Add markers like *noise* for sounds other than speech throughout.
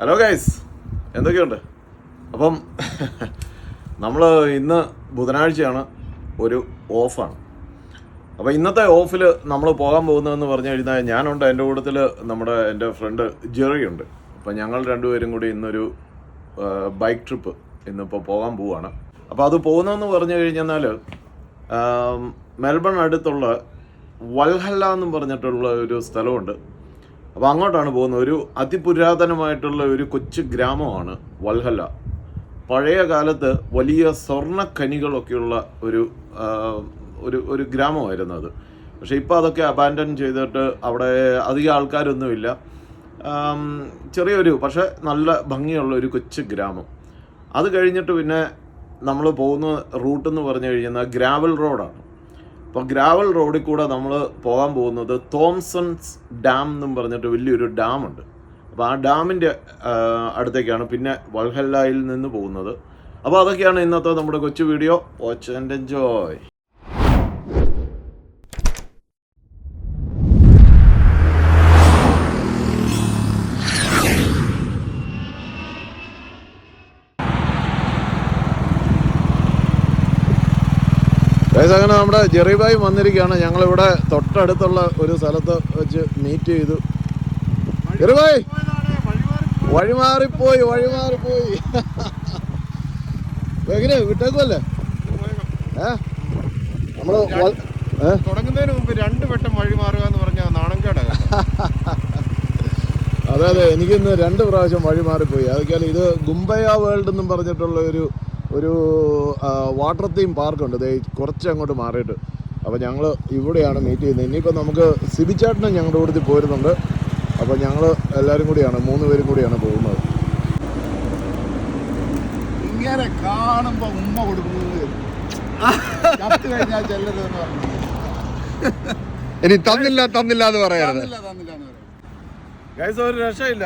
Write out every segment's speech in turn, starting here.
Hello guys എന്തൊക്കെയുണ്ട്? അപ്പം നമ്മൾ ഇന്ന് ബുധനാഴ്ചയാണ് ഒരു ഓഫാണ്. അപ്പോൾ ഇന്നത്തെ ഓഫിൽ നമ്മൾ പോകാൻ പോകുന്നതെന്ന് പറഞ്ഞു കഴിഞ്ഞാൽ ഞാനുണ്ട് എന്റെ കൂട്ടത്തിൽ നമ്മുടെ എന്റെ ഫ്രണ്ട് ജെറി ഉണ്ട് അപ്പോൾ ഞങ്ങൾ രണ്ടുപേരും കൂടി ഇന്നൊരു ബൈക്ക് ട്രിപ്പ് ഇന്നിപ്പോൾ പോകാൻ പോവുകയാണ് അപ്പോൾ അത് പോകുന്നതെന്ന് പറഞ്ഞു കഴിഞ്ഞാൽ മെൽബൺ അടുത്തുള്ള വൽഹല്ല എന്നും പറഞ്ഞിട്ടുള്ള ഒരു സ്ഥലമുണ്ട്. അപ്പോൾ അങ്ങോട്ടാണ് പോകുന്നത്. ഒരു അതിപുരാതനമായിട്ടുള്ള ഒരു കൊച്ചു ഗ്രാമമാണ് വൽഹല പഴയ കാലത്ത് വലിയ സ്വർണക്കനികളൊക്കെയുള്ള ഒരു ഒരു ഒരു ഗ്രാമമായിരുന്നു അത്. പക്ഷേ ഇപ്പോൾ അതൊക്കെ അബാൻഡൻ ചെയ്തിട്ട് അവിടെ അധികം ആൾക്കാരൊന്നുമില്ല. ചെറിയൊരു പക്ഷേ നല്ല ഭംഗിയുള്ള ഒരു കൊച്ചു ഗ്രാമം. അത് കഴിഞ്ഞിട്ട് പിന്നെ നമ്മൾ പോകുന്ന റൂട്ട് എന്ന് പറഞ്ഞു കഴിഞ്ഞാൽ ഗ്രാവൽ റോഡാണ്. അപ്പോൾ ഗ്രാവൽ റോഡിൽ കൂടെ നമ്മൾ പോകാൻ പോകുന്നത് തോംസൺസ് ഡാം എന്നും പറഞ്ഞിട്ട് വലിയൊരു ഡാമുണ്ട്. അപ്പോൾ ആ ഡാമിന്റെ അടുത്തേക്കാണ് പിന്നെ വൾഹല്ലയിൽ നിന്ന് പോകുന്നത്. അപ്പോൾ അതൊക്കെയാണ് ഇന്നത്തെ നമ്മുടെ കൊച്ചു video. Watch and enjoy guys അങ്ങനെ നമ്മുടെ ജെറിബായി വന്നിരിക്കുകയാണ്. ഞങ്ങളിവിടെ തൊട്ടടുത്തുള്ള ഒരു സ്ഥലത്ത് വെച്ച് മീറ്റ് ചെയ്തു. ജെറിബായ് വഴിമാറിപ്പോയി വഴിമാറിപ്പോയി. എങ്ങനെ വിട്ടേക്കുമല്ലേ ഏ? നമ്മൾ? തുടങ്ങുന്നതിന് മുമ്പ് രണ്ട് വട്ടം വഴി മാറുക എന്ന് പറഞ്ഞ നാണങ്കേട അതെ അതെ. എനിക്കിന്ന് രണ്ട് പ്രാവശ്യം വഴി മാറിപ്പോയി അതൊക്കെയാൽ ഇത് ഗുംബയ വേൾഡ് എന്നും പറഞ്ഞിട്ടുള്ള ഒരു ഒരു വാട്ടർ തീം പാർക്കുണ്ട് ദേ കുറച്ച് അങ്ങോട്ട് മാറിയിട്ട്. അപ്പോൾ ഞങ്ങൾ ഇവിടെയാണ് മീറ്റ് ചെയ്യുന്നത്. ഇനിയിപ്പോൾ നമുക്ക് സിബിച്ചേട്ടനും ഞങ്ങളുടെ കൂട്ടത്തിൽ പോരുന്നുണ്ട്. അപ്പോൾ ഞങ്ങൾ എല്ലാവരും കൂടിയാണ് മൂന്ന് പേരും കൂടിയാണ് പോകുന്നത്. ഇങ്ങനെ കാണുമ്പോൾ ഉമ്മ കൊടുക്കുന്നത് ചത്ത് കഴിഞ്ഞാൽ ചെല്ലരുതെന്ന് പറഞ്ഞു. ഇനി തന്നില്ല തന്നില്ല എന്ന് പറയരുത്. തന്നില്ല തന്നില്ല എന്ന് പറയും ഗൈസ് ഒരു രക്ഷയില്ല.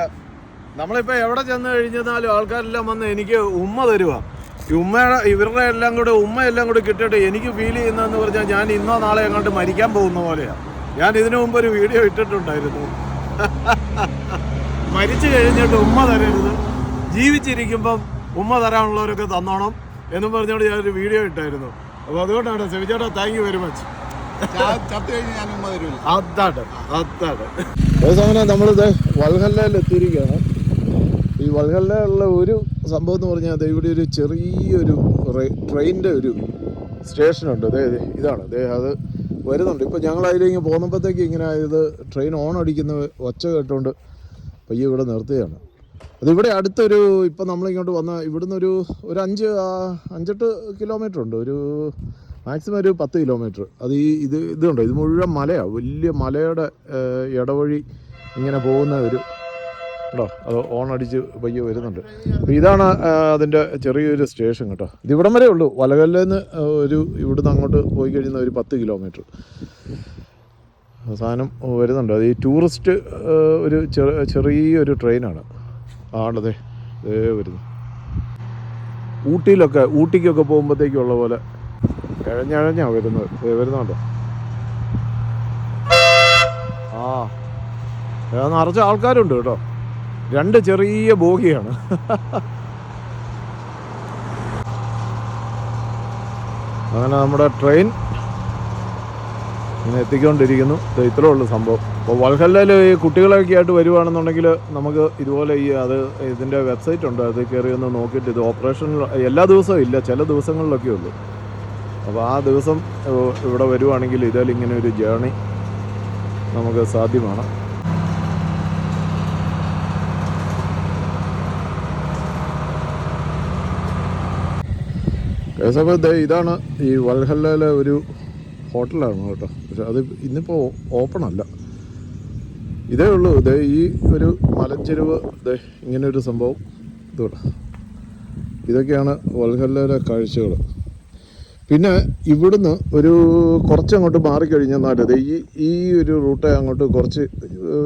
നമ്മളിപ്പോൾ എവിടെ ചെന്ന് കഴിഞ്ഞാലും ആൾക്കാരെല്ലാം വന്ന് എനിക്ക് ഉമ്മ തരുക ഈ ഉമ്മയുടെ ഇവരുടെ എല്ലാം കൂടെ ഉമ്മ എല്ലാം കൂടെ കിട്ടിയിട്ട് എനിക്ക് ഫീൽ ചെയ്യുന്നതെന്ന് പറഞ്ഞാൽ ഞാൻ ഇന്നോ നാളെ അങ്ങോട്ട് മരിക്കാൻ പോകുന്ന പോലെയാണ് ഞാൻ ഇതിനു മുമ്പ് ഒരു വീഡിയോ ഇട്ടിട്ടുണ്ടായിരുന്നു. *laughs* മരിച്ചു കഴിഞ്ഞിട്ട് ഉമ്മ തരരുത്. ജീവിച്ചിരിക്കുമ്പം ഉമ്മ തരാനുള്ളവരൊക്കെ തന്നോണം എന്നും പറഞ്ഞുകൊണ്ട് ഞാനൊരു വീഡിയോ ഇട്ടായിരുന്നു. അപ്പോൾ അതുകൊണ്ടാണ് സെവിച്ചേട്ടാ താങ്ക് യു വെരി മച്ച് അതാണ് അതാണ്. നമ്മളിത് വൽഹല്ലയിൽ എത്തിയിരിക്കുകയാണ് ഈ ഉള്ള ഒരു സംഭവം എന്ന് പറഞ്ഞാൽ ഇവിടെ ഒരു ചെറിയൊരു ട്രെയിനിന്റെ ഒരു സ്റ്റേഷനുണ്ട്. അതെ ഇതാണ്. അതെ അത് വരുന്നുണ്ട്. ഇപ്പോൾ ഞങ്ങൾ അതിലേക്ക് പോകുന്നപ്പോഴത്തേക്ക് ഇങ്ങനെ ഇത് ട്രെയിൻ ഓൺ അടിക്കുന്ന ഒച്ച കേട്ടുകൊണ്ട് പയ്യെ ഇവിടെ നിർത്തുകയാണ്. അതിവിടെ അടുത്തൊരു ഇപ്പം നമ്മളിങ്ങോട്ട് വന്ന ഇവിടുന്ന് ഒരു ഒരു അഞ്ച് അഞ്ചെട്ട് കിലോമീറ്റർ ഉണ്ട്. ഒരു മാക്സിമം ഒരു പത്ത് കിലോമീറ്റർ അത് ഈ ഇത് ഇതുണ്ട്. ഇത് മുഴുവൻ മലയാണ് വലിയ മലയുടെ ഇടവഴി ഇങ്ങനെ പോകുന്ന ഒരു കേട്ടോ. അത് ഓൺ അടിച്ച് പയ്യെ വരുന്നുണ്ട്. ഇതാണ് അതിന്റെ ചെറിയൊരു സ്റ്റേഷൻ കേട്ടോ. ഇത് ഇവിടം വരെ ഉള്ളൂ. വലകല്ലിൽ നിന്ന് ഒരു ഇവിടുന്ന് അങ്ങോട്ട് പോയി കഴിയുന്ന ഒരു പത്ത് കിലോമീറ്റർ. സാധനം വരുന്നുണ്ട്. അത് ഈ ടൂറിസ്റ്റ് ഒരു ചെറിയ ചെറിയൊരു ട്രെയിനാണ്. ആണതെ ദേ വരുന്നു. ഊട്ടിയിലൊക്കെ ഊട്ടിക്കൊക്കെ പോകുമ്പോഴത്തേക്കുള്ള പോലെ ഇഴഞ്ഞഴഞ്ഞാ വരുന്നത്. വരുന്നുണ്ടോ. ആ നിറച്ച ആൾക്കാരുണ്ട് കേട്ടോ. രണ്ട് ചെറിയ ബോഗിയാണ്. അങ്ങനെ നമ്മുടെ ട്രെയിൻ ഇങ്ങനെ എത്തിക്കൊണ്ടിരിക്കുന്നു. ഇത്രേ ഉള്ളൂ സംഭവം. അപ്പോൾ വൽഹല്ലയിൽ ഈ കുട്ടികളൊക്കെ ആയിട്ട് വരുവാണെന്നുണ്ടെങ്കിൽ നമുക്ക് ഇതുപോലെ ഈ അത് ഇതിന്റെ വെബ്സൈറ്റ് ഉണ്ട്. അത് കയറി ഒന്ന് നോക്കിയിട്ട് ഇത് ഓപ്പറേഷൻ എല്ലാ ദിവസവും ഇല്ല ചില ദിവസങ്ങളിലൊക്കെ ഉള്ളൂ. അപ്പോൾ ആ ദിവസം ഇവിടെ വരുവാണെങ്കിൽ ഇതിൽ ഇങ്ങനെ ഒരു ജേണി നമുക്ക് സാധ്യമാണ്. കേസപ്പോൾ ദേ ഇതാണ് ഈ വൽഹല്ലയിലെ ഒരു ഹോട്ടലാണ് കേട്ടോ. പക്ഷെ അത് ഇന്നിപ്പോൾ ഓപ്പൺ അല്ല. ഇതേ ഉള്ളൂ. ഇതേ ഈ ഒരു മലഞ്ചെരുവ് ഇതേ ഇങ്ങനെ ഒരു സംഭവം. ഇതോടെ ഇതൊക്കെയാണ് വൽഹല്ലയിലെ കാഴ്ചകൾ പിന്നെ ഇവിടുന്ന് ഒരു കുറച്ച് അങ്ങോട്ട് മാറിക്കഴിഞ്ഞാൽ ദേ ഈ ഈ ഒരു റൂട്ട് അങ്ങോട്ട് കുറച്ച്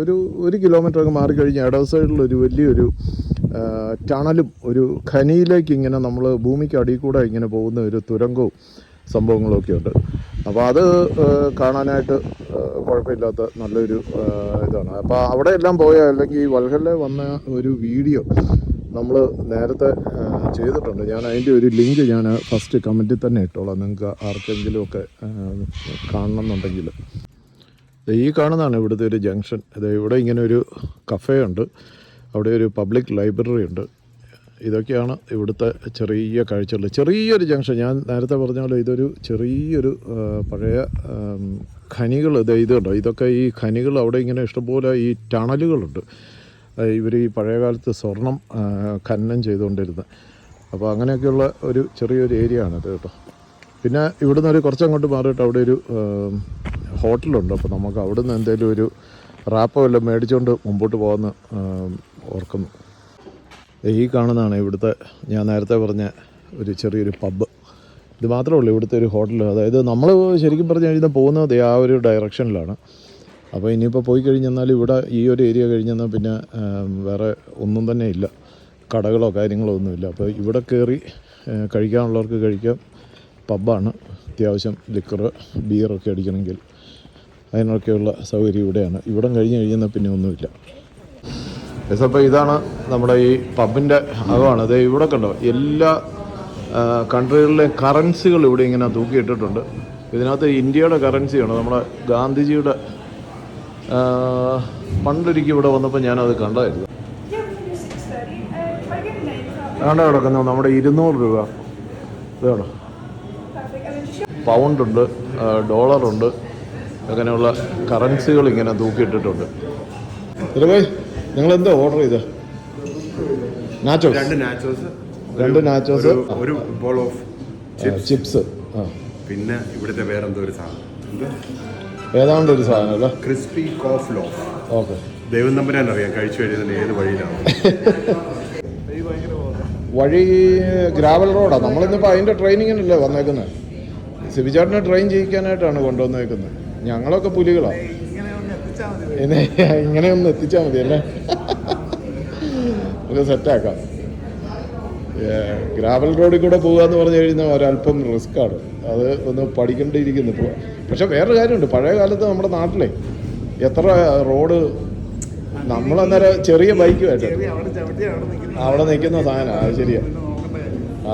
ഒരു ഒരു കിലോമീറ്റർ ഒക്കെ മാറിക്കഴിഞ്ഞാൽ ഇടവ് സൈഡിലൊരു വലിയൊരു ടണലും ഒരു ഖനിയിലേക്ക് ഇങ്ങനെ നമ്മൾ ഭൂമിക്ക് അടിയിൽ കൂടെ ഇങ്ങനെ പോകുന്ന ഒരു തുരങ്കവും സംഭവങ്ങളൊക്കെ ഉണ്ട്. അപ്പോൾ അത് കാണാനായിട്ട് കുഴപ്പമില്ലാത്ത നല്ലൊരു ഇതാണ്. അപ്പോൾ അവിടെ എല്ലാം പോയ അല്ലെങ്കിൽ ഈ വൽഹല്ല വന്ന ഒരു വീഡിയോ നമ്മൾ നേരത്തെ ചെയ്തിട്ടുണ്ട്. ഞാൻ അതിന്റെ ഒരു ലിങ്ക് ഞാൻ ഫസ്റ്റ് കമന്റിൽ തന്നെ ഇട്ടോളാം. നിങ്ങൾക്ക് ആർക്കെങ്കിലും ഒക്കെ കാണണം എന്നുണ്ടെങ്കിൽ ഈ കാണുന്നതാണ് ഇവിടുത്തെ ഒരു ജംഗ്ഷൻ. ഇത് ഇവിടെ ഇങ്ങനെ ഒരു കഫേ ഉണ്ട്. അവിടെ ഒരു പബ്ലിക് ലൈബ്രറി ഉണ്ട്. ഇതൊക്കെയാണ് ഇവിടുത്തെ ചെറിയ കാഴ്ചകൾ ചെറിയൊരു ജംഗ്ഷൻ ഞാൻ നേരത്തെ പറഞ്ഞ ഇതൊരു ചെറിയൊരു പഴയ ഖനികൾ ഇത് ഇതുണ്ടോ? ഇതൊക്കെ ഈ ഖനികൾ അവിടെ ഇങ്ങനെ ഇഷ്ടംപോലെ ഈ ടണലുകളുണ്ട്. ഇവർ ഈ പഴയകാലത്ത് സ്വർണം ഖനനം ചെയ്തുകൊണ്ടിരുന്നത് അപ്പോൾ അങ്ങനെയൊക്കെയുള്ള ഒരു ചെറിയൊരു ഏരിയ ആണിത് കേട്ടോ. പിന്നെ ഇവിടുന്ന് ഒരു കുറച്ചങ്ങോട്ട് മാറിയിട്ട് അവിടെ ഒരു ഹോട്ടലുണ്ട് അപ്പോൾ നമുക്ക് അവിടുന്ന് എന്തെങ്കിലും ഒരു റാപ്പോ വല്ലതും മേടിച്ചുകൊണ്ട് മുമ്പോട്ട് പോകുന്ന ഓർക്കുന്നു. ഈ കാണുന്നതാണ് ഇവിടുത്തെ ഞാൻ നേരത്തെ പറഞ്ഞ ഒരു ചെറിയൊരു പബ്ബ് ഇത് മാത്രമേ ഉള്ളൂ ഇവിടുത്തെ ഒരു ഹോട്ടൽ അതായത് നമ്മൾ ശരിക്കും പറഞ്ഞു കഴിഞ്ഞാൽ പോകുന്നത് ആ ഒരു ഡയറക്ഷനിലാണ് അപ്പോൾ ഇനിയിപ്പോൾ പോയി കഴിഞ്ഞെന്നാൽ ഇവിടെ ഈ ഒരു ഏരിയ കഴിഞ്ഞെന്നാൽ പിന്നെ വേറെ ഒന്നും തന്നെ ഇല്ല. കടകളോ കാര്യങ്ങളോ ഒന്നുമില്ല അപ്പോൾ ഇവിടെ കയറി കഴിക്കാനുള്ളവർക്ക് കഴിക്കാം. പബ്ബാണ് അത്യാവശ്യം ലിക്കർ ബിയറൊക്കെ അടിക്കണമെങ്കിൽ അതിനൊക്കെയുള്ള സൗകര്യം ഇവിടെയാണ്. ഇവിടം കഴിഞ്ഞ് കഴിഞ്ഞാൽ പിന്നെ ഒന്നുമില്ല. യെസ് അപ്പോൾ ഇതാണ് നമ്മുടെ ഈ പബിന്റെ അകമാണ്. അത് ഇവിടെ കണ്ടോ എല്ലാ കൺട്രികളിലെയും കറൻസികൾ ഇവിടെ ഇങ്ങനെ തൂക്കിയിട്ടിട്ടുണ്ട്. ഇതിനകത്ത് ഇന്ത്യയുടെ കറൻസിയാണ്. നമ്മുടെ ഗാന്ധിജിയുടെ പണ്ടൊരിക്കൽ ഇവിടെ വന്നപ്പോൾ ഞാനത് കണ്ടായിരുന്നു വേണ്ട കിടക്കുന്നു? നമ്മുടെ ഇരുന്നൂറ് രൂപ. ഇതാണോ. പൗണ്ടുണ്ട് ഡോളറുണ്ട് അങ്ങനെയുള്ള കറൻസികൾ ഇങ്ങനെ തൂക്കിയിട്ടിട്ടുണ്ട്. ഇതേ നിങ്ങൾ എന്താ ഓർഡർ ചെയ്ത്? നാച്ചോസ് രണ്ട് നാച്ചോസ് രണ്ട് നാച്ചോസ് ഒരു ബോൾ ഓഫ് ചിപ്സ് പിന്നെ ഇവിടുത്തെ വേറെന്തോ ഒരു സാധനം. ഏതാണ്ട് ഒരു സാധനം അല്ലേ? ക്രിസ്പി കോഫ് ലോഫ് ഓക്കെ. ദൈവം തമ്പുരാൻ അറിയാം കഴിച്ചു കഴിഞ്ഞാൽ ഏത് വഴിയിലാണ്. വഴി ഗ്രാവൽ റോഡാണ് നമ്മളിന്നിപ്പോൾ അതിന്റെ ട്രെയിനിങ്ങിനല്ലേ വന്നേക്കുന്നത് സിബിചാട്ടിനെ ട്രെയിൻ ചെയ്യിക്കാനായിട്ടാണ് കൊണ്ടുവന്നേക്കുന്നത് ഞങ്ങളൊക്കെ പുലികളാണ് ഇങ്ങനെ ഒന്ന് എത്തിച്ചാൽ മതി അല്ലേ? നമുക്ക് സെറ്റാക്കാം. ഗ്രാവൽ റോഡിൽ കൂടെ പോകുക എന്ന് പറഞ്ഞു കഴിഞ്ഞാൽ ഒരല്പം റിസ്ക്കാണ്. അത് ഒന്ന് പഠിക്കേണ്ടിയിരിക്കുന്നു. ഇപ്പോൾ പക്ഷെ വേറൊരു കാര്യമുണ്ട്. പഴയ കാലത്ത് നമ്മുടെ നാട്ടിലെ എത്ര റോഡ് നമ്മളന്നേരം ചെറിയ ബൈക്കുമായിട്ട് അവിടെ നിൽക്കുന്ന സാധനം. അത് ശരിയാ.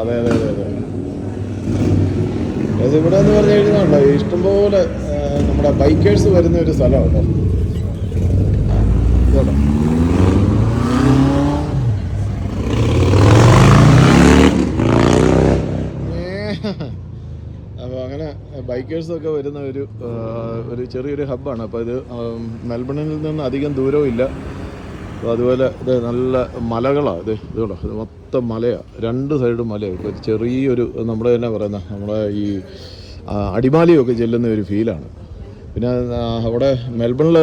അതെ അതെ അതെ അതെ അത്. ഇവിടെ എന്ന് പറഞ്ഞു കഴിഞ്ഞാൽ ഇഷ്ടംപോലെ നമ്മുടെ ബൈക്കേഴ്സ് വരുന്ന ഒരു സ്ഥലമാണ് കേട്ടോ അപ്പോൾ അങ്ങനെ ബൈക്കേഴ്സൊക്കെ വരുന്ന ഒരു ഒരു ചെറിയൊരു ഹബ്ബാണ്. അപ്പോൾ ഇത് മെൽബണിൽ നിന്ന് അധികം ദൂരവും ഇല്ല. അപ്പോൾ അതുപോലെ ഇത് നല്ല മലകളാണ് ഇത്. ഇതുകൊണ്ടോ ഇത് മൊത്തം മലയാണ് രണ്ട് സൈഡും മലയാണ് ഇപ്പോൾ ചെറിയൊരു നമ്മൾ തന്നെ പറയുന്ന നമ്മുടെ ഈ അടിമാലിയൊക്കെ ചെല്ലുന്ന ഒരു ഫീലാണ്. പിന്നെ അവിടെ മെൽബണിൽ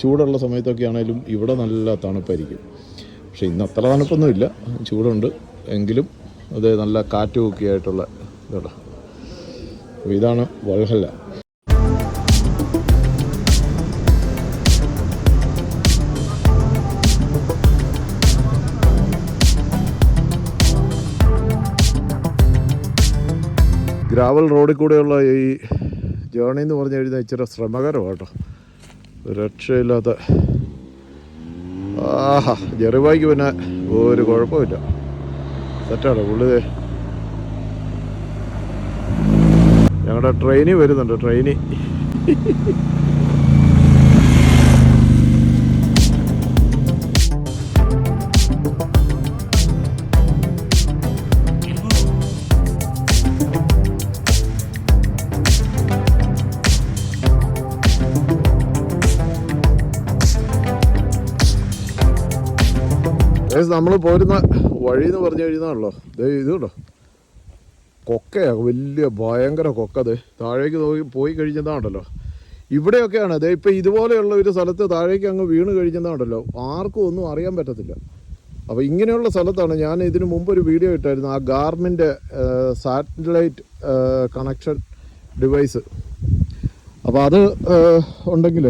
ചൂടുള്ള സമയത്തൊക്കെ ആണെങ്കിലും ഇവിടെ നല്ല തണുപ്പായിരിക്കും. പക്ഷേ ഇന്ന് അത്ര തണുപ്പൊന്നുമില്ല ചൂടുണ്ട്. എങ്കിലും അത് നല്ല കാറ്റും ഒക്കെ ആയിട്ടുള്ള ഇതാണ് അപ്പോൾ ഇതാണ് വൾഹല്ല. ഗ്രാവൽ റോഡിൽ കൂടെയുള്ള ഈ ജേണി എന്ന് പറഞ്ഞു കഴിഞ്ഞാൽ ഇച്ചിരി ശ്രമകരമാണ് കേട്ടോ രക്ഷയില്ലാത്ത ആഹാ ജെറിബായിക്ക് പിന്നെ ഒരു കുഴപ്പമില്ല. സെറ്റാണ് പുള്ളി ഞങ്ങളുടെ ട്രെയിനിൽ വരുന്നുണ്ട് ട്രെയിനിൽ നമ്മൾ പോരുന്ന വഴി എന്ന് പറഞ്ഞു കഴിഞ്ഞാണല്ലോ ഇത് കേട്ടോ കൊക്കയാ വലിയ ഭയങ്കര കൊക്ക അത് താഴേക്ക് പോയി കഴിഞ്ഞതാണല്ലോ. ഇവിടെയൊക്കെയാണ് അതെ ഇപ്പം ഇതുപോലെയുള്ള ഒരു സ്ഥലത്ത് താഴേക്ക് അങ്ങ് വീണ് കഴിഞ്ഞതാണല്ലോ. ആർക്കും ഒന്നും അറിയാൻ പറ്റത്തില്ല. അപ്പോൾ ഇങ്ങനെയുള്ള സ്ഥലത്താണ് ഞാൻ ഇതിനു മുമ്പ് ഒരു വീഡിയോ ഇട്ടായിരുന്നു ആ ഗാർമിന്റെ സാറ്റലൈറ്റ് കണക്ഷൻ ഡിവൈസ്. അപ്പോൾ അത് ഉണ്ടെങ്കിൽ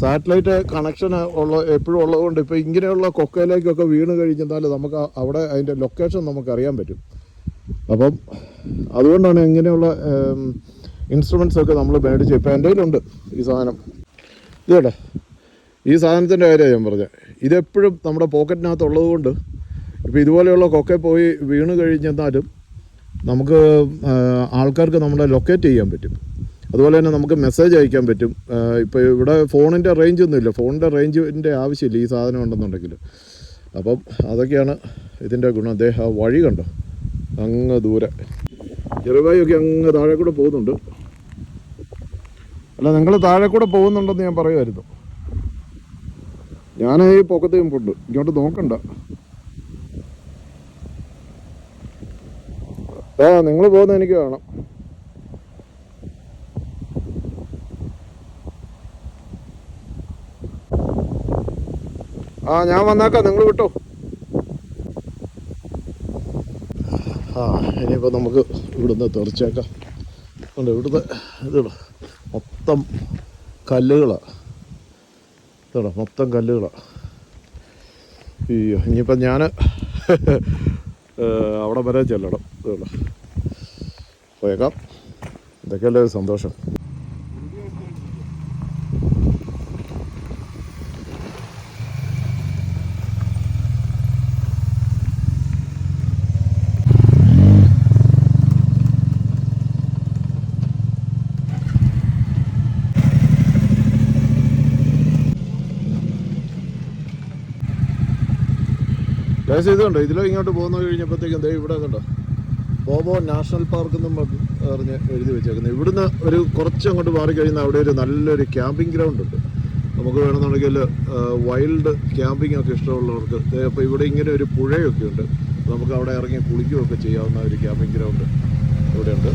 സാറ്റലൈറ്റ് കണക്ഷൻ ഉള്ള എപ്പോഴും ഉള്ളതുകൊണ്ട് ഇപ്പോൾ ഇങ്ങനെയുള്ള കൊക്കയിലേക്കൊക്കെ വീണ് കഴിഞ്ഞാൽ നമുക്ക് അവിടെ അതിന്റെ ലൊക്കേഷൻ നമുക്ക് അറിയാൻ പറ്റും. അപ്പം അതുകൊണ്ടാണ് ഇങ്ങനെയുള്ള ഇൻസ്ട്രുമെൻസ് ഒക്കെ നമ്മൾ മേടിച്ച് ഇപ്പം എന്റെ കയ്യിലുണ്ട് ഈ സാധനം. ഇതേട്ടെ ഈ സാധനത്തിന്റെ കാര്യമാണ് ഞാൻ പറഞ്ഞത് ഇതെപ്പോഴും നമ്മുടെ പോക്കറ്റിനകത്ത് ഉള്ളതുകൊണ്ട് ഇപ്പോൾ ഇതുപോലെയുള്ള കൊക്കെ പോയി വീണ് കഴിഞ്ഞെന്നാലും നമുക്ക് ആൾക്കാർക്ക് നമ്മളെ ലൊക്കേറ്റ് ചെയ്യാൻ പറ്റും. അതുപോലെ തന്നെ നമുക്ക് മെസ്സേജ് അയക്കാൻ പറ്റും. ഇപ്പോൾ ഇവിടെ ഫോണിന്റെ റേഞ്ച് ഒന്നുമില്ല. ഫോണിന്റെ റേഞ്ചിന്റെ ആവശ്യമില്ല ഈ സാധനം ഉണ്ടെന്നുണ്ടെങ്കിൽ. അപ്പം അതൊക്കെയാണ് ഇതിന്റെ ഗുണം. അദ്ദേഹം ആ വഴി കണ്ടോ? അങ്ങ് ദൂരെ. ചെറുവായൊക്കെ അങ്ങ് താഴെ കൂടെ പോകുന്നുണ്ട്. അല്ല നിങ്ങൾ താഴെ കൂടെ പോകുന്നുണ്ടെന്ന് ഞാൻ പറയുമായിരുന്നു ഞാൻ ഈ പൊക്കത്ത് പോണ്ട് ഇങ്ങോട്ട് നോക്കണ്ട. നിങ്ങൾ പോകുന്ന എനിക്ക് കാണാം. ആ ഞാൻ വന്നേക്കാം. നിങ്ങൾ വിട്ടോ. ആ ഇനിയിപ്പോൾ നമുക്ക് ഇവിടുന്ന് തെറിച്ചേക്കാം. ഉണ്ട് ഇവിടുത്തെ ഇതാണ് മൊത്തം കല്ലുകളാണ് ഇതാണ് മൊത്തം കല്ലുകളാണ് അയ്യോ ഇനിയിപ്പം ഞാൻ അവിടെ വരെ ചെല്ലണം. ഇതാണ് പോയേക്കാം. ഇതൊക്കെയല്ലേ സന്തോഷം. ഗൈസ് ഇതുണ്ട്? ഇതിലോ ഇങ്ങോട്ട് പോകുന്ന കഴിഞ്ഞപ്പോഴത്തേക്കും ദേ ഇവിടെ കണ്ടോ? ബോബോ നാഷണൽ പാർക്ക് എന്നും പറഞ്ഞ് എഴുതി വെച്ചേക്കുന്നത് ഇവിടുന്ന് ഒരു കുറച്ച് അങ്ങോട്ട് മാറിക്കഴിഞ്ഞാൽ അവിടെ ഒരു നല്ലൊരു ക്യാമ്പിംഗ് ഗ്രൗണ്ട് ഉണ്ട്. നമുക്ക് വേണമെന്നുണ്ടെങ്കിൽ വൈൽഡ് ക്യാമ്പിംഗ് ഒക്കെ ഇഷ്ടമുള്ളവർക്ക് അപ്പോൾ ഇവിടെ ഇങ്ങനെ ഒരു പുഴയൊക്കെ ഉണ്ട്. നമുക്ക് അവിടെ ഇറങ്ങി കുളിക്കുകയൊക്കെ ചെയ്യാവുന്ന ഒരു ക്യാമ്പിംഗ് ഗ്രൗണ്ട് ഇവിടെയുണ്ട്.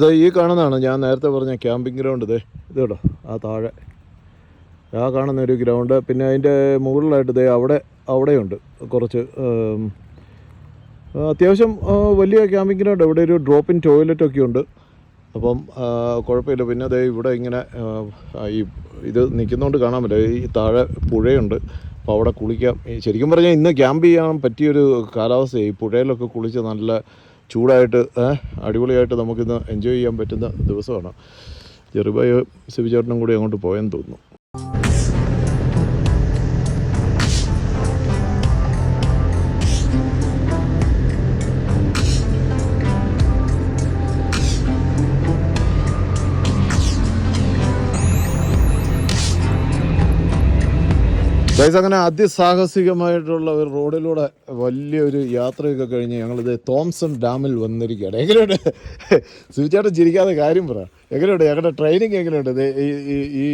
ദേ ഈ കാണുന്നതാണ്. ഞാൻ നേരത്തെ പറഞ്ഞ ക്യാമ്പിംഗ് ഗ്രൗണ്ട് ദേ ഇത് കേട്ടോ ആ താഴെ. ആ കാണുന്ന ഒരു ഗ്രൗണ്ട് പിന്നെ അതിന്റെ മുകളിലായിട്ട് ദേ അവിടെ അവിടെയുണ്ട് കുറച്ച് അത്യാവശ്യം വലിയ ക്യാമ്പിംഗ് ഗ്രൗണ്ട് ഇവിടെ ഒരു ഡ്രോപ്പ് ഇൻ ടോയ്ലറ്റ് ഒക്കെ ഉണ്ട്. അപ്പം കുഴപ്പമില്ല. പിന്നെ അതേ ഇവിടെ ഇങ്ങനെ ഈ ഇത് നിൽക്കുന്നതുകൊണ്ട് കാണാൻ പറ്റില്ല. ഈ താഴെ പുഴയുണ്ട്. അപ്പോൾ അവിടെ കുളിക്കാം. ശരിക്കും പറഞ്ഞാൽ ഇന്ന് ക്യാമ്പ് ചെയ്യാൻ പറ്റിയൊരു കാലാവസ്ഥയാണ് ഈ പുഴയിലൊക്കെ കുളിച്ച് നല്ല ചൂടായിട്ട് അടിപൊളിയായിട്ട് നമുക്കിന്ന് എൻജോയ് ചെയ്യാൻ പറ്റുന്ന ദിവസമാണ്. ചെറുപയോ സിബിചേട്ടനും കൂടി അങ്ങോട്ട് പോയെന്ന് തോന്നുന്നു. ഗൈസ് അങ്ങനെ അതിസാഹസികമായിട്ടുള്ള ഒരു റോഡിലൂടെ വലിയൊരു യാത്രയൊക്കെ കഴിഞ്ഞ് ഞങ്ങളിത് തോംസൺ ഡാമിൽ വന്നിരിക്കുകയാണ്. എങ്ങനെയുണ്ട്? സുചേട്ടൻ ചിരിക്കാതെ കാര്യം പറ. എങ്ങനെയുണ്ട്? ഞങ്ങളുടെ ട്രെയിനിങ് എങ്ങനെയുണ്ട്? ഈ ഈ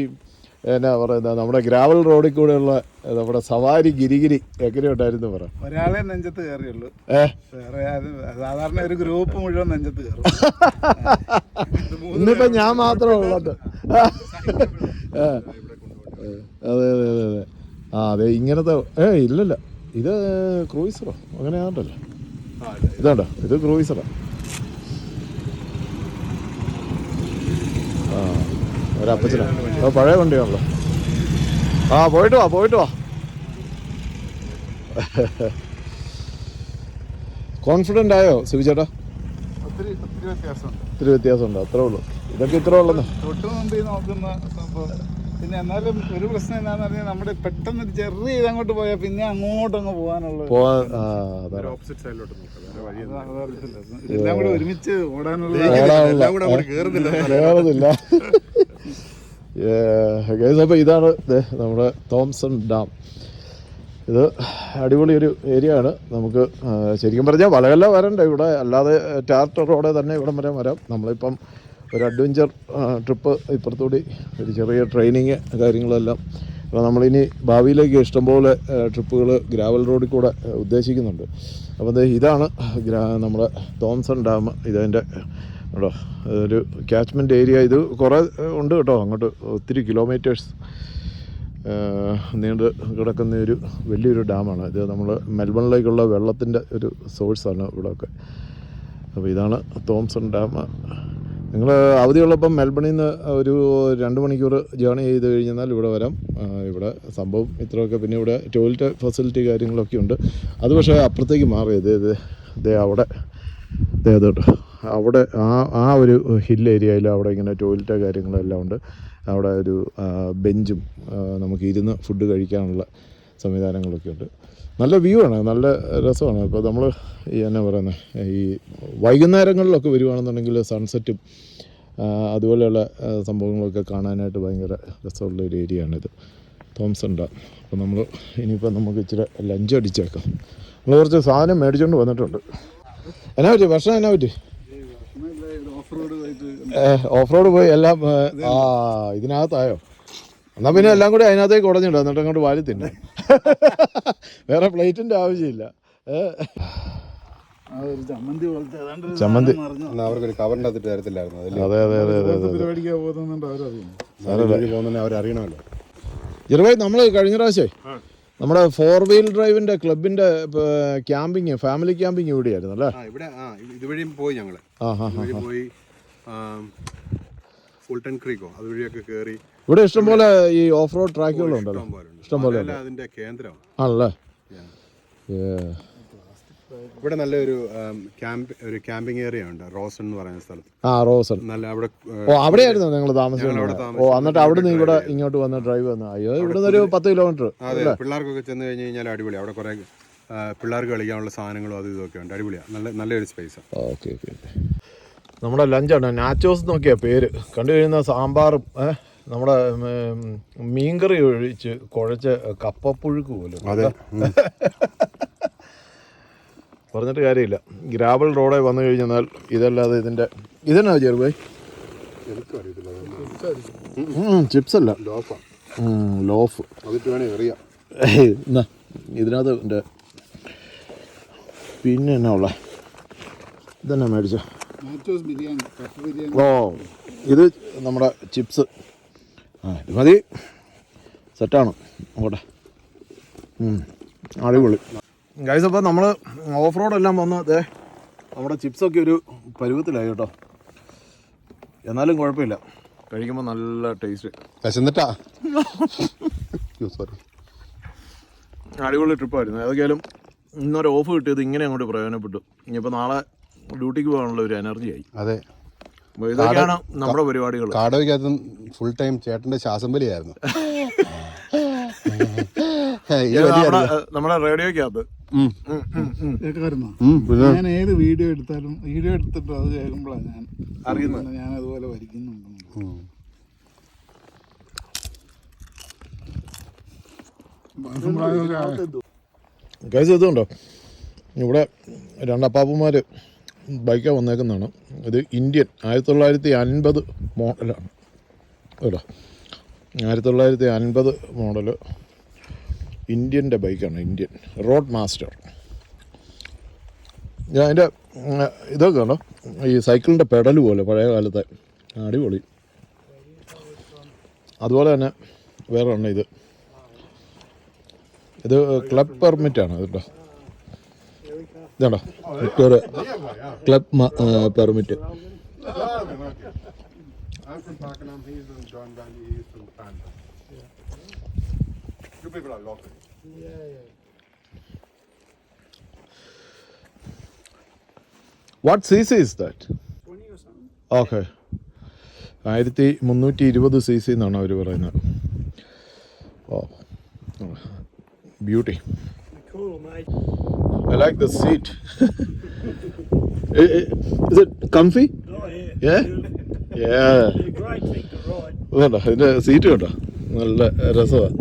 എന്നാ പറയുന്നത്? നമ്മുടെ ഗ്രാവൽ റോഡിൽ കൂടെയുള്ള നമ്മുടെ സവാരി ഗിരിഗിരി എങ്ങനെയുണ്ടായിരുന്നു പറ? ഒരാളെ നെഞ്ചത്ത് കയറിയുള്ളൂ. സാധാരണ ഒരു ഗ്രൂപ്പ് മുഴുവൻ നെഞ്ചത്ത് കയറും. ഇന്നിപ്പോ ഞാൻ മാത്രമേ ഉള്ളത് അതെ അതെ അതെ. ആ അതെ ഇങ്ങനത്തെ ഏ ഇല്ലല്ല. ഇത് ക്രൂയിസറോ. അങ്ങനെ ആണ്ടല്ലോ ഇതാണ്ടോ? ഇത് ക്രൂയിസറാ. ആ ഒരപ്പച്ചനാ. പഴയ വണ്ടിയാണല്ലോ. ആ പോയിട്ട് വാ പോയിട്ട് വാ. കോൺഫിഡന്റ് ആയോ ശിവചേട്ടാ ഒത്തിരി ഒത്തിരി വ്യത്യാസമുണ്ട്. അത്രേ ഉള്ളൂ. ഇതൊക്കെ ഇത്ര ഉള്ളത് തൊട്ട് മുമ്പ് നോക്കുന്ന സംഭവം പിന്നെ എന്നാലും ഒരു പ്രശ്നം എന്താന്ന് പറഞ്ഞാൽ നമ്മുടെ പെട്ടെന്ന് ഒരു ചെറിയ ഇതങ്ങോട്ട് പോയാൽ പിന്നെ അങ്ങോട്ട് അങ്ങ് പോകാനുള്ളത്. ഓപ്പോസിറ്റ് സൈഡിലോട്ട് കൂടെ ഒരുമിച്ച് ഓടാനുള്ള എല്ലാം അപ്പോൾ ഇതാണ് ദേ നമ്മുടെ തോംസൺ ഡാം. ഇത് അടിപൊളി ഒരു ഏരിയ ആണ്. നമുക്ക് ശരിക്കും പറഞ്ഞാൽ വലകല്ല വരണ്ട. ഇവിടെ അല്ലാതെ ടാർട്ടർ റോഡേ തന്നെ ഇവിടം വരെ വരാം. നമ്മളിപ്പം ഒരു അഡ്വഞ്ചർ ട്രിപ്പ് ഇപ്പുറത്തൂടി ഒരു ചെറിയ ട്രെയിനിങ് കാര്യങ്ങളെല്ലാം. അപ്പോൾ നമ്മളിനി ഭാവിയിലേക്ക് ഇഷ്ടംപോലെ ട്രിപ്പുകൾ ഗ്രാവൽ റോഡിൽ കൂടെ ഉദ്ദേശിക്കുന്നുണ്ട്. അപ്പോൾ അത് ഇതാണ് ഗ്രാ നമ്മുടെ തോംസൺ ഡാം. ഇതതിന്റെ കേട്ടോ ഒരു ക്യാച്ച്മെന്റ് ഏരിയ. ഇത് കുറേ ഉണ്ട് കേട്ടോ. അങ്ങോട്ട് ഒത്തിരി കിലോമീറ്റേഴ്സ് നീണ്ട് കിടക്കുന്ന ഒരു വലിയൊരു ഡാമാണ്. ഇത് നമ്മൾ മെൽബണിലേക്കുള്ള വെള്ളത്തിന്റെ ഒരു സോഴ്സാണ് ഇവിടെയൊക്കെ. അപ്പോൾ ഇതാണ് തോംസൺ ഡാം. നിങ്ങൾ അവധിയുള്ളപ്പം മെൽബണിൽ നിന്ന് ഒരു രണ്ട് മണിക്കൂർ ജേണി ചെയ്ത് കഴിഞ്ഞാൽ ഇവിടെ വരാം. ഇവിടെ സംഭവം ഇത്രയൊക്കെ. പിന്നെ ഇവിടെ ടോയ്ലറ്റ് ഫെസിലിറ്റി കാര്യങ്ങളൊക്കെ ഉണ്ട്. അത് പക്ഷേ അപ്പുറത്തേക്ക് മാറിയത് ഇത് അവിടെ ദേ അവിടെ ആ ആ ഒരു ഹിൽ ഏരിയയിൽ അവിടെ ഇങ്ങനെ ടോയ്ലറ്റ് കാര്യങ്ങളെല്ലാം ഉണ്ട്. അവിടെ ഒരു ബെഞ്ചും നമുക്ക് ഇരുന്ന് ഫുഡ് കഴിക്കാനുള്ള സംവിധാനങ്ങളൊക്കെ ഉണ്ട്. നല്ല വ്യൂ ആണ്. നല്ല രസമാണ്. ഇപ്പോൾ നമ്മൾ ഈ എന്നാ പറയുന്നത് ഈ വൈകുന്നേരങ്ങളിലൊക്കെ വരുവാണെന്നുണ്ടെങ്കിൽ സൺസെറ്റും അതുപോലെയുള്ള സംഭവങ്ങളൊക്കെ കാണാനായിട്ട് ഭയങ്കര രസമുള്ള ഒരു ഏരിയ ആണിത് തോംസൺ ഡാം അപ്പോൾ നമ്മൾ ഇനിയിപ്പോൾ നമുക്ക് ഇച്ചിരി ലഞ്ച് അടിച്ചേക്കാം. നമ്മൾ കുറച്ച് സാധനം മേടിച്ചുകൊണ്ട് വന്നിട്ടുണ്ട്. എന്നാ പറ്റി? ഭക്ഷണം എന്നാ പറ്റി? ഓഫ് റോഡ് പോയി എല്ലാം ആ ഇതിനകത്തായോ? എന്നാ പിന്നെ എല്ലാം കൂടി അതിനകത്തേക്ക് ഉടഞ്ഞിടും എന്നിട്ട് അങ്ങോട്ട് വാരി തിന്നെ. വേറെ പ്ലേറ്റിന്റെ ആവശ്യമില്ല. ചമ്മന്തി അവർക്കൊരു കവറിന്റെ അകത്തിട്ട് തരത്തില്ലായിരുന്നു. അതെ അതെ അതെ അതെ പോകുന്നുണ്ട് അവരറിയണമല്ലോ. ചെറുപായി നമ്മൾ കഴിഞ്ഞ പ്രാവശ്യമേ നമ്മുടെ ഫോർ വീൽ ഡ്രൈവിന്റെ ക്ലബിന്റെ ക്യാമ്പിങ് ഫാമിലി ക്യാമ്പിങ് ഇവിടെയായിരുന്നു അല്ലേ? ആ ഇവിടെ ആ ഇതുവഴിയും പോയി ഞങ്ങൾ. ആ പോയി ഫുൾട്ടൺ ക്രീക്കോ അതുവഴിയൊക്കെ കയറി ഇവിടെ ഇഷ്ടംപോലെ ഈ ഓഫ് റോഡ് ട്രാക്കുകളുണ്ടല്ലോ അതിന്റെ കേന്ദ്രമാണ് ആണല്ലേ? ഏ. ഇവിടെ നല്ലൊരു ക്യാമ്പ് ഒരു ക്യാമ്പിംഗ് ഏരിയ ഉണ്ട്. റോസൺ എന്ന് പറയുന്ന സ്ഥലത്ത്. ആ റോസൺ. നല്ല അവിടെ ഓ അവിടെയായിരുന്നു നിങ്ങൾ താമസിക്കുന്നത് അവിടെ ഓ എന്നിട്ട് അവിടെ നിന്ന് ഇവിടെ ഇങ്ങോട്ട് വന്ന ഡ്രൈവ് വന്ന. അയ്യോ ഇവിടെ ഒരു പത്ത് കിലോമീറ്റർ അതെ പിള്ളേർക്കൊക്കെ ചെന്ന് കഴിഞ്ഞ് കഴിഞ്ഞാൽ അടിപൊളി. അവിടെ കുറെ പിള്ളേർക്ക് കളിക്കാനുള്ള സാധനങ്ങളും അതും ഇതൊക്കെ ഉണ്ട്. അടിപൊളിയാണ് നല്ല നല്ലൊരു സ്പേസ് ഓക്കെ ഓക്കെ നമ്മുടെ ലഞ്ചാണ്. നാച്ചോസ് നോക്കിയ പേര്. കണ്ടു കഴിയുന്ന സാമ്പാറും നമ്മുടെ മീൻകറി ഒഴിച്ച് കുഴച്ച് കപ്പപ്പുഴുക്ക് പോലും. അതെ. പറഞ്ഞിട്ട് കാര്യമില്ല. ഗ്രാവൽ റോഡേ വന്നു കഴിഞ്ഞാൽ ഇതല്ലാതെ ഇതിന്റെ ഇതെന്നാ ചെറുപായി ചിപ്സ് അല്ല ലോഫ. ഇതിനകത്ത് എന്റെ പിന്നെ എന്നാ ഉള്ള? ഇതെന്നാ മേടിച്ച? ഓ ഇത് നമ്മുടെ ചിപ്സ്. ആ ഇത് മതി. സെറ്റാണ്. അങ്ങോട്ടെ അടിപൊളി. ഗൈസ് അപ്പോൾ നമ്മൾ ഓഫ് റോഡെല്ലാം വന്ന് അതെ നമ്മുടെ ചിപ്സൊക്കെ ഒരു പരുവത്തിലായി കേട്ടോ. എന്നാലും കുഴപ്പമില്ല. കഴിക്കുമ്പോൾ നല്ല ടേസ്റ്റ് വിശന്നിട്ടാ? *laughs* സോറി അടിപൊളി ട്രിപ്പായിരുന്നു ഏതൊക്കെയാലും ഇന്നൊരു ഓഫ് കിട്ടിയത് ഇങ്ങനെ അങ്ങോട്ട് പ്രയോജനപ്പെട്ടു. ഇനിയിപ്പോൾ നാളെ ഡ്യൂട്ടിക്ക് പോകാനുള്ള ഒരു എനർജി ആയി. അതെ. ഇതൊക്കെയാണ് നമ്മുടെ പരിപാടികൾ കാടോയ്ക്കകത്തും ഫുൾ ടൈം ചേട്ടന്റെ ശ്വാസം വലിയായിരുന്നു നമ്മുടെ റേഡിയോക്കകത്ത് ഞാൻ ഏത് വീഡിയോ എടുത്താലും വീഡിയോ എടുത്തിട്ട് അത് കേൾക്കുമ്പോഴാണ് ഞാൻ അറിയുന്നത്. ഞാൻ അതുപോലെ. ഗൈസ് ഇതുണ്ടോ? ഇവിടെ രണ്ടപ്പാപ്പന്മാർ ബൈക്കാണ് വന്നേക്കുന്നതാണ്. ഇത് ഇന്ത്യൻ ആയിരത്തി തൊള്ളായിരത്തി അൻപത് മോഡലാണ് കേട്ടോ ആയിരത്തി തൊള്ളായിരത്തി അൻപത് മോഡൽ ഇന്ത്യന്റെ ബൈക്കാണ് ഇന്ത്യൻ. Road master. ഞാൻ അതിന്റെ ഇതൊക്കെ ഉണ്ടോ ഈ സൈക്കിളിന്റെ പെഡൽ പോലെ പഴയ കാലത്തെ അടിപൊളി. അതുപോലെ തന്നെ വേറെ ഉണ്ട് ഇത്. ഇത് ക്ലബ് പെർമിറ്റാണ് കേട്ടോ. ഇതാണോ? Victor club permit what C C is that okay ആയിരത്തി മുന്നൂറ്റി ഇരുപത് സി സി എന്നാണ് അവർ പറയുന്നത്. Beauty I like the seat. I- *laughs* I- Is it comfy? Oh, yeah. Yeah? Yeah. They're a great thing to ride. വേണ്ട ഇതിന്റെ seat കണ്ടോ നല്ല രസമാണ്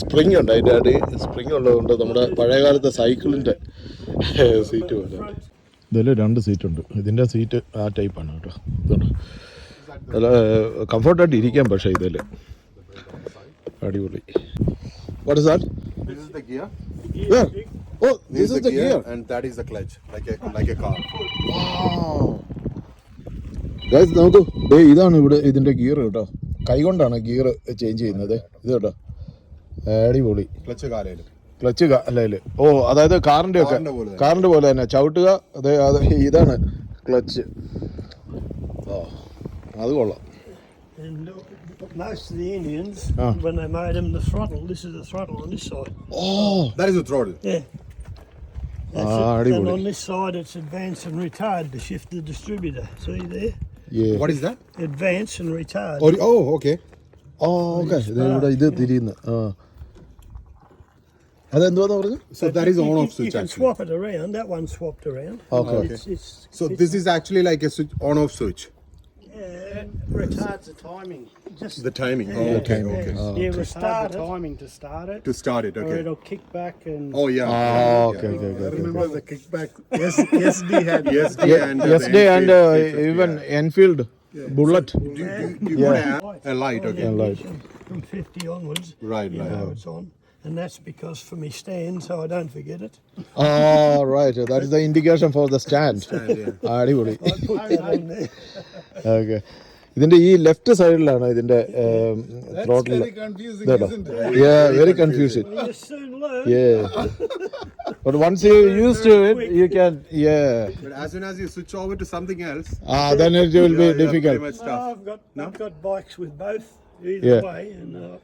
സ്പ്രിങ് ഉണ്ട് അതിന്റെ അടി സ്പ്രിങ് ഉള്ളതുകൊണ്ട് നമ്മുടെ പഴയ കാലത്തെ സൈക്കിളിന്റെ സീറ്റ് *laughs* പോലെ ഇതിൽ രണ്ട് സീറ്റ് ഉണ്ട് ഇതിന്റെ സീറ്റ് ആ ടൈപ്പാണ് കേട്ടോ ഇതുണ്ട് നല്ല കംഫർട്ടായിട്ട് ഇരിക്കാം പക്ഷേ ഇതിൽ അടിപൊളി what is that This is the gear. gear, and that is the clutch, like a like a car. Guys നമുക്ക് ദേ ഇതാണ് ഇവിടെ ഇതിന്റെ ഗിയർ കേട്ടോ കൈ കൊണ്ടാണ് ഗിയർ ചേഞ്ച് ചെയ്യുന്നത് ഇത് കേട്ടോ അടിപൊളി ക്ലച്ച് കാലയിൽ ക്ലച്ച് അല്ലേ ഓ അതായത് കാറിന്റെ ഒക്കെ കാറിന്റെ പോലെ തന്നെ. ചവിട്ടുക അതെ അതെ ഇതാണ് ക്ലച്ച് ഓ അത് കൊള്ളാം And uh, most of the Indians, Ah. when they made them the throttle, this is the throttle on this side. That is the throttle. Yeah. That's Ah, it. And അടിപൊളി. on this side, it's advance and retard to shift the distributor. See there? What is that? Advance and retard. Oh, oh okay. Oh okay ഇവിടെ ഇത് തിരിയുന്നു ആ അതെന്തുവാന്ന് പറഞ്ഞു So that is You- on you- off You switch can actually. swap it around. That one's swapped around. Okay. It's, it's, So it's, this is actually like a switch on off switch. uh, retards the timing. Just The timing. Oh, Yeah, okay, okay. yeah, Oh, okay. retard the timing to start it. To start it, Or okay. it'll kick back and Oh yeah. Oh, okay, okay, I okay. remember the kickback. Yes, yes, they had. *laughs* Yes, yeah, and uh, the Yesterday and uh, even yeah. Enfield Bullet. Do do you, do you Yeah. want to add a light? Okay. Yeah, like- from 50 onwards. Right, right. know it's on And that's because for me stand, so I don't forget it. ആ right that is the indication for the stand yeah. അടിപൊളി I put that on there. Okay ഇതിന്റെ ഈ left സൈഡിലാണ് ഇതിന്റെ throttle Very confusing, isn't it? Very confusing You soon learn. Yeah. but once you used to it, you can, yeah. But as soon as you switch over to something else, Ah, then it will be yeah, yeah, difficult. pretty much No, tough. I've got No? I've got bikes with both either Yeah. way, and uh,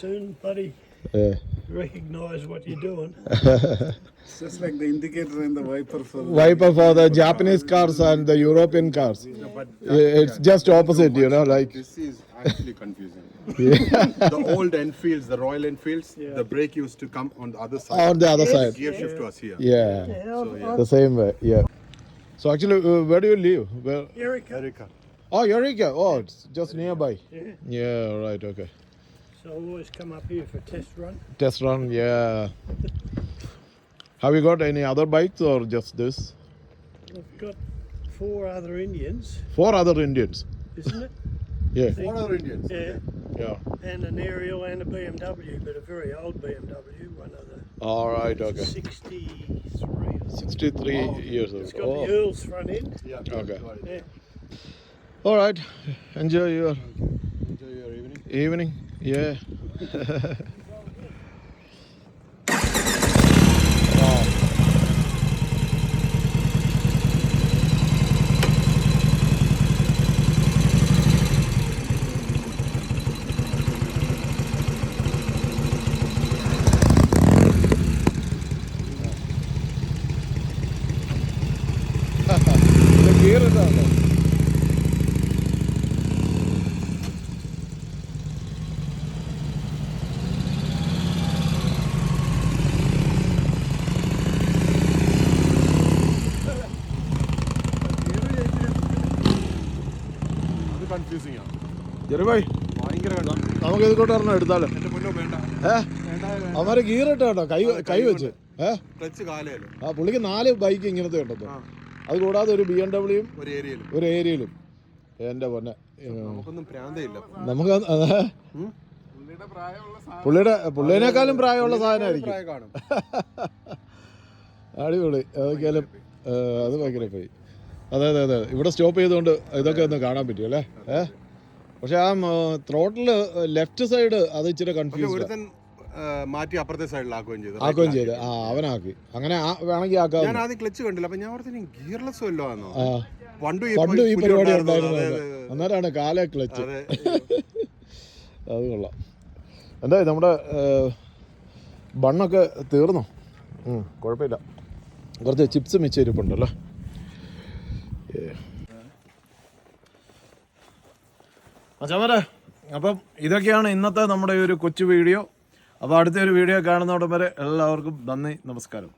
soon, buddy, Yeah. recognise what you're doing. It's just like the indicator and the wiper for. the Wiper for the Japanese cars and the European cars. It's just opposite, you know, like. This is actually confusing. *laughs* the old Enfields, the Royal Enfields, the brake used to come on the other side. On the other side. Gear shift was here. Yeah. Yeah, I've, The same way, yeah. So actually, uh, where do you live? Where? I've, Erica. Erica. Oh, Eureka. Oh, it's just nearby. Yeah. Yeah, right, okay. So I always come up here for test run. Test run, yeah. Have you got any other bikes or just this? I've got four other Indians, Four other Indians. isn't it? *laughs* Yeah. Four other Indians? Yeah. Yeah. And an aerial and a BMW, but a very old BMW, one of the All right, okay. 63 or something. 63 years It's old. got Oh, the Earl's front end. Yeah. okay. Yeah. All right. Enjoy your Enjoy your evening. evening. Yeah. *laughs* confusing. നമുക്ക് എടുത്താലോ? എന്റെ മുന്നോ വേണ്ട. ഏ? Gear ഇട്ടോ കേട്ടോ? കൈ കൈ വെച്ച്. ഏഹ് ക്ലച്ച് കാലയിൽ ആ പുള്ളിക്ക് നാല് ബൈക്ക് ഇങ്ങനത്തെ ഉണ്ടോ. അത് കൂടാതെ ഒരു ബി എം ഡബ്ല്യൂയും ഒരു ഏരിയയിലും. എന്റെ പൊന്നെ. നമുക്ക് പുള്ളിയുടെ പുള്ളിനേക്കാളും പ്രായമുള്ള സാധനമായിരിക്കും. പ്രായം കാണും. *laughs* അടിപൊളി. അതൊക്കെയാലും ഏ, അത് ഭയങ്കര പോയി. അതെ അതെ അതെ. ഇവിടെ സ്റ്റോപ്പ് ചെയ്തുകൊണ്ട് ഇതൊക്കെ ഒന്ന് കാണാൻ പറ്റും അല്ലേ? ഏ? പക്ഷെ ആ ത്രോട്ടിൽ ലെഫ്റ്റ് സൈഡ് അത് ഇച്ചിരി കൺഫ്യൂസ് മാറ്റി അപ്പുറത്തെ സൈഡിലാക്കുകയും ചെയ്തു. ആക്കുകയും ചെയ്തു. ആ അവനാക്കി. അങ്ങനെ ആ- ആക്കാം. ഞാൻ ആദ്യം ക്ലച്ച് കണ്ടില്ല. അപ്പൊ ഞാൻ ഓർത്തിന് ഗിയർലെസ് വല്ലോ ആണോ പണ്ട് ഈ പരിപാടി ഉണ്ടായിരുന്നു. ഉണ്ടായിരുന്നത്. അന്നേരമാണ് കാലേ ക്ലച്ച്. അതെ. *laughs* കൊള്ളാം. എന്തായി നമ്മുടെ ബണ്ണൊക്കെ തീർന്നോ? കുഴപ്പമില്ല. കുറച്ച് ചിപ്സ് മിച്ച ഇരിപ്പുണ്ടല്ലോ? അച്ഛാമരെ അപ്പം ഇതൊക്കെയാണ് ഇന്നത്തെ നമ്മുടെ ഒരു കൊച്ചു വീഡിയോ. അപ്പോൾ അടുത്തൊരു വീഡിയോ കാണുന്നവിടം വരെ എല്ലാവർക്കും നന്ദി നമസ്കാരം.